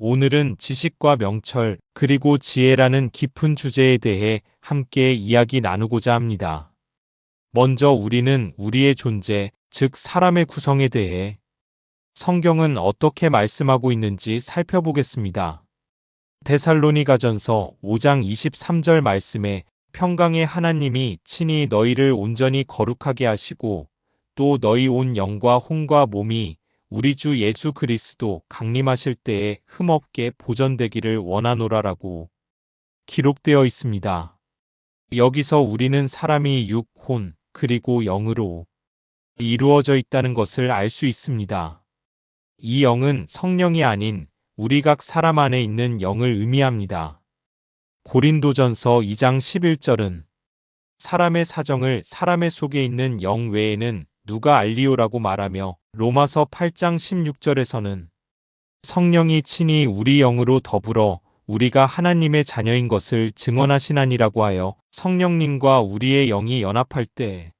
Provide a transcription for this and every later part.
오늘은 지식과 명철, 그리고 지혜라는 깊은 주제에 대해 함께 이야기 나누고자 합니다. 먼저 우리는 우리의 존재, 즉 사람의 구성에 대해 성경은 어떻게 말씀하고 있는지 살펴보겠습니다. 데살로니가전서 5장 23절 말씀에 평강의 하나님이 친히 너희를 온전히 거룩하게 하시고 또 너희 온 영과 혼과 몸이 우리 주 예수 그리스도 강림하실 때에 흠없게 보존되기를 원하노라라고 기록되어 있습니다. 여기서 우리는 사람이 육, 혼, 그리고 영으로 이루어져 있다는 것을 알 수 있습니다. 이 영은 성령이 아닌 우리 각 사람 안에 있는 영을 의미합니다. 고린도전서 2장 11절은 사람의 사정을 사람의 속에 있는 영 외에는 누가 알리오라고 말하며 로마서 8장 16절에서는 성령이 친히 우리 영으로 더불어 우리가 하나님의 자녀인 것을 증언하시나니라고 하여 성령님과 우리의 영이 연합할 때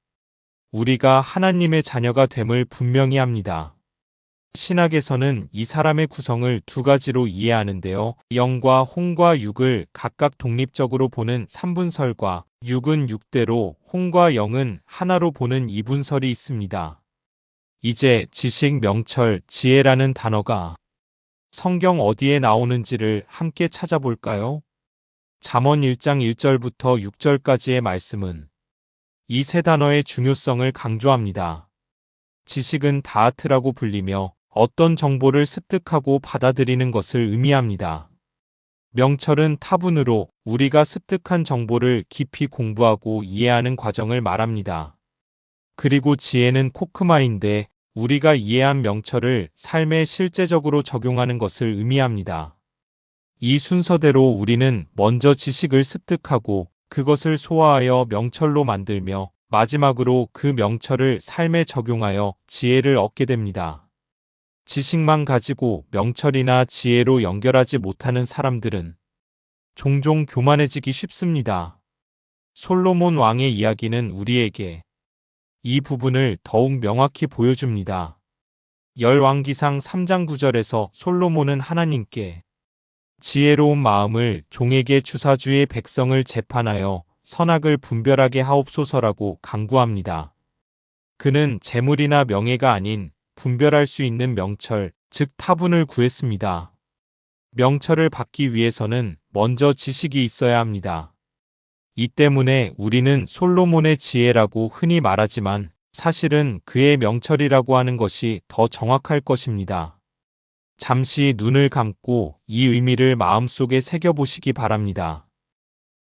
우리가 하나님의 자녀가 됨을 분명히 합니다. 신학에서는 이 사람의 구성을 두 가지로 이해하는데요. 영과 혼과 육을 각각 독립적으로 보는 3분설과 육은 6대로 혼과 영은 하나로 보는 2분설이 있습니다. 이제 지식, 명철, 지혜라는 단어가 성경 어디에 나오는지를 함께 찾아볼까요? 잠언 1장 1절부터 6절까지의 말씀은 이 세 단어의 중요성을 강조합니다. 지식은 다하트라고 불리며 어떤 정보를 습득하고 받아들이는 것을 의미합니다. 명철은 타분으로 우리가 습득한 정보를 깊이 공부하고 이해하는 과정을 말합니다. 그리고 지혜는 코크마인데 우리가 이해한 명철을 삶에 실제적으로 적용하는 것을 의미합니다. 이 순서대로 우리는 먼저 지식을 습득하고 그것을 소화하여 명철로 만들며 마지막으로 그 명철을 삶에 적용하여 지혜를 얻게 됩니다. 지식만 가지고 명철이나 지혜로 연결하지 못하는 사람들은 종종 교만해지기 쉽습니다. 솔로몬 왕의 이야기는 우리에게 이 부분을 더욱 명확히 보여줍니다. 열왕기상 3장 9절에서 솔로몬은 하나님께 지혜로운 마음을 종에게 주사주의 백성을 재판하여 선악을 분별하게 하옵소서라고 강구합니다. 그는 재물이나 명예가 아닌 분별할 수 있는 명철, 즉 타분을 구했습니다. 명철을 받기 위해서는 먼저 지식이 있어야 합니다. 이 때문에 우리는 솔로몬의 지혜라고 흔히 말하지만 사실은 그의 명철이라고 하는 것이 더 정확할 것입니다. 잠시 눈을 감고 이 의미를 마음속에 새겨보시기 바랍니다.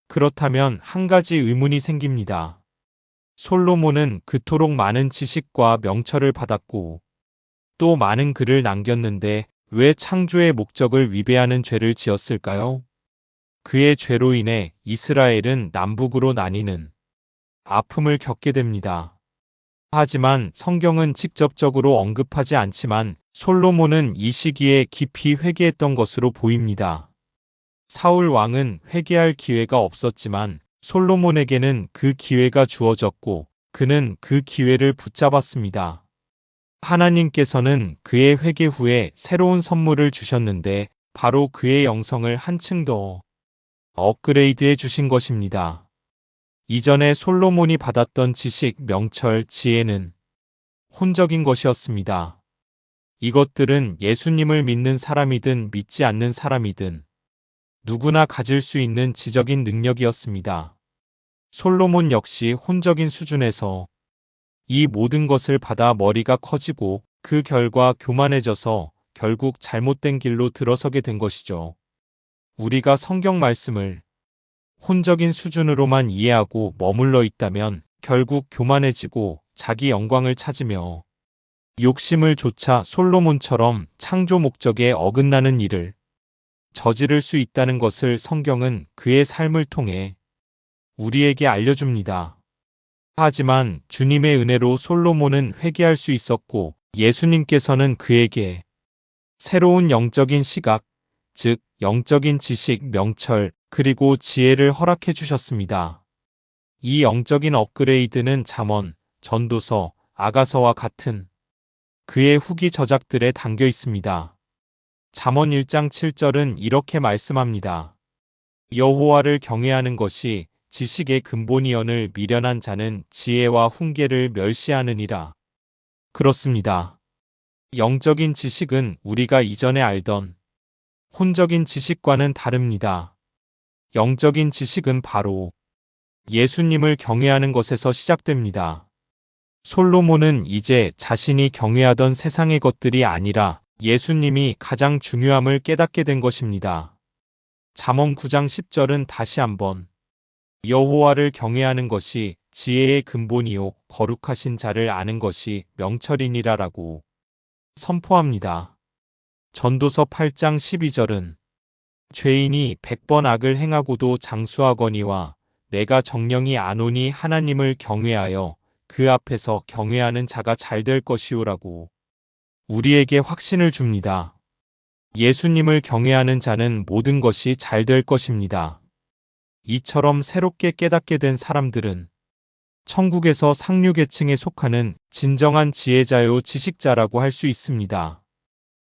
그렇다면 한 가지 의문이 생깁니다. 솔로몬은 그토록 많은 지식과 명철을 받았고 또 많은 글을 남겼는데 왜 창조의 목적을 위배하는 죄를 지었을까요? 그의 죄로 인해 이스라엘은 남북으로 나뉘는 아픔을 겪게 됩니다. 하지만 성경은 직접적으로 언급하지 않지만 솔로몬은 이 시기에 깊이 회개했던 것으로 보입니다. 사울 왕은 회개할 기회가 없었지만 솔로몬에게는 그 기회가 주어졌고 그는 그 기회를 붙잡았습니다. 하나님께서는 그의 회개 후에 새로운 선물을 주셨는데 바로 그의 영성을 한층 더 업그레이드해 주신 것입니다. 이전에 솔로몬이 받았던 지식, 명철, 지혜는 혼적인 것이었습니다. 이것들은 예수님을 믿는 사람이든 믿지 않는 사람이든 누구나 가질 수 있는 지적인 능력이었습니다. 솔로몬 역시 혼적인 수준에서 이 모든 것을 받아 머리가 커지고 그 결과 교만해져서 결국 잘못된 길로 들어서게 된 것이죠. 우리가 성경 말씀을 혼적인 수준으로만 이해하고 머물러 있다면 결국 교만해지고 자기 영광을 찾으며 욕심을 조차 솔로몬처럼 창조 목적에 어긋나는 일을 저지를 수 있다는 것을 성경은 그의 삶을 통해 우리에게 알려줍니다. 하지만 주님의 은혜로 솔로몬은 회개할 수 있었고 예수님께서는 그에게 새로운 영적인 시각, 즉 영적인 지식, 명철, 그리고 지혜를 허락해 주셨습니다. 이 영적인 업그레이드는 잠언, 전도서, 아가서와 같은 그의 후기 저작들에 담겨 있습니다. 잠언 1장 7절은 이렇게 말씀합니다. 여호와를 경외하는 것이 지식의 근본이언을 미련한 자는 지혜와 훈계를 멸시하느니라. 그렇습니다. 영적인 지식은 우리가 이전에 알던 혼적인 지식과는 다릅니다. 영적인 지식은 바로 예수님을 경외하는 것에서 시작됩니다. 솔로몬은 이제 자신이 경외하던 세상의 것들이 아니라 예수님이 가장 중요함을 깨닫게 된 것입니다. 잠언 9장 10절은 다시 한번 여호와를 경외하는 것이 지혜의 근본이요 거룩하신 자를 아는 것이 명철이니라라고 선포합니다. 전도서 8장 12절은 죄인이 100번 악을 행하고도 장수하거니와 내가 정령이 아노니 하나님을 경외하여 그 앞에서 경외하는 자가 잘 될 것이오라고 우리에게 확신을 줍니다. 예수님을 경외하는 자는 모든 것이 잘 될 것입니다. 이처럼 새롭게 깨닫게 된 사람들은 천국에서 상류계층에 속하는 진정한 지혜자요 지식자라고 할 수 있습니다.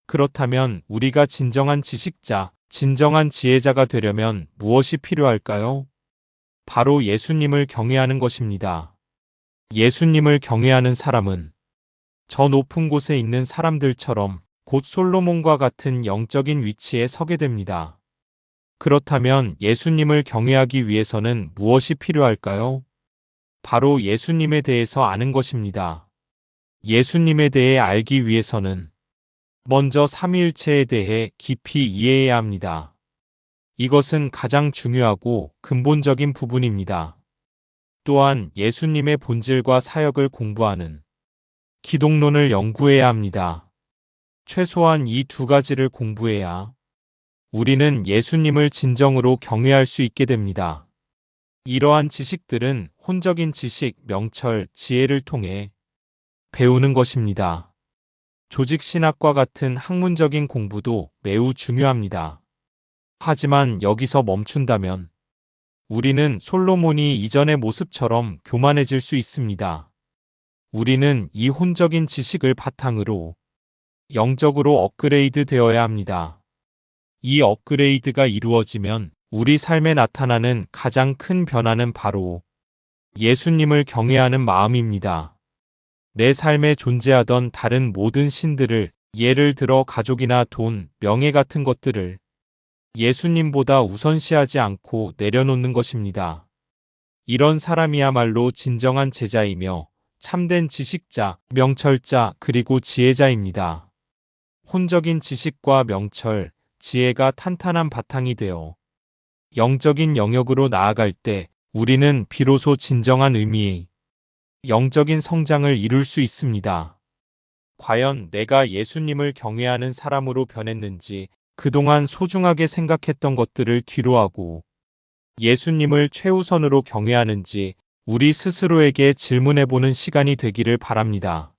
그렇다면 우리가 진정한 지식자, 진정한 지혜자가 되려면 무엇이 필요할까요? 바로 예수님을 경외하는 것입니다. 예수님을 경외하는 사람은 저 높은 곳에 있는 사람들처럼 곧 솔로몬과 같은 영적인 위치에 서게 됩니다. 그렇다면 예수님을 경외하기 위해서는 무엇이 필요할까요? 바로 예수님에 대해서 아는 것입니다. 예수님에 대해 알기 위해서는 먼저 삼위일체에 대해 깊이 이해해야 합니다. 이것은 가장 중요하고 근본적인 부분입니다. 또한 예수님의 본질과 사역을 공부하는 기독론을 연구해야 합니다. 최소한 이 두 가지를 공부해야 우리는 예수님을 진정으로 경외할 수 있게 됩니다. 이러한 지식들은 혼적인 지식, 명철, 지혜를 통해 배우는 것입니다. 조직 신학과 같은 학문적인 공부도 매우 중요합니다. 하지만 여기서 멈춘다면 우리는 솔로몬이 이전의 모습처럼 교만해질 수 있습니다. 우리는 이 혼적인 지식을 바탕으로 영적으로 업그레이드 되어야 합니다. 이 업그레이드가 이루어지면 우리 삶에 나타나는 가장 큰 변화는 바로 예수님을 경외하는 마음입니다. 내 삶에 존재하던 다른 모든 신들을 예를 들어 가족이나 돈, 명예 같은 것들을 예수님보다 우선시하지 않고 내려놓는 것입니다. 이런 사람이야말로 진정한 제자이며 참된 지식자, 명철자, 그리고 지혜자입니다. 혼적인 지식과 명철, 지혜가 탄탄한 바탕이 되어 영적인 영역으로 나아갈 때 우리는 비로소 진정한 의미의 영적인 성장을 이룰 수 있습니다. 과연 내가 예수님을 경외하는 사람으로 변했는지 그동안 소중하게 생각했던 것들을 뒤로하고 예수님을 최우선으로 경외하는지 우리 스스로에게 질문해보는 시간이 되기를 바랍니다.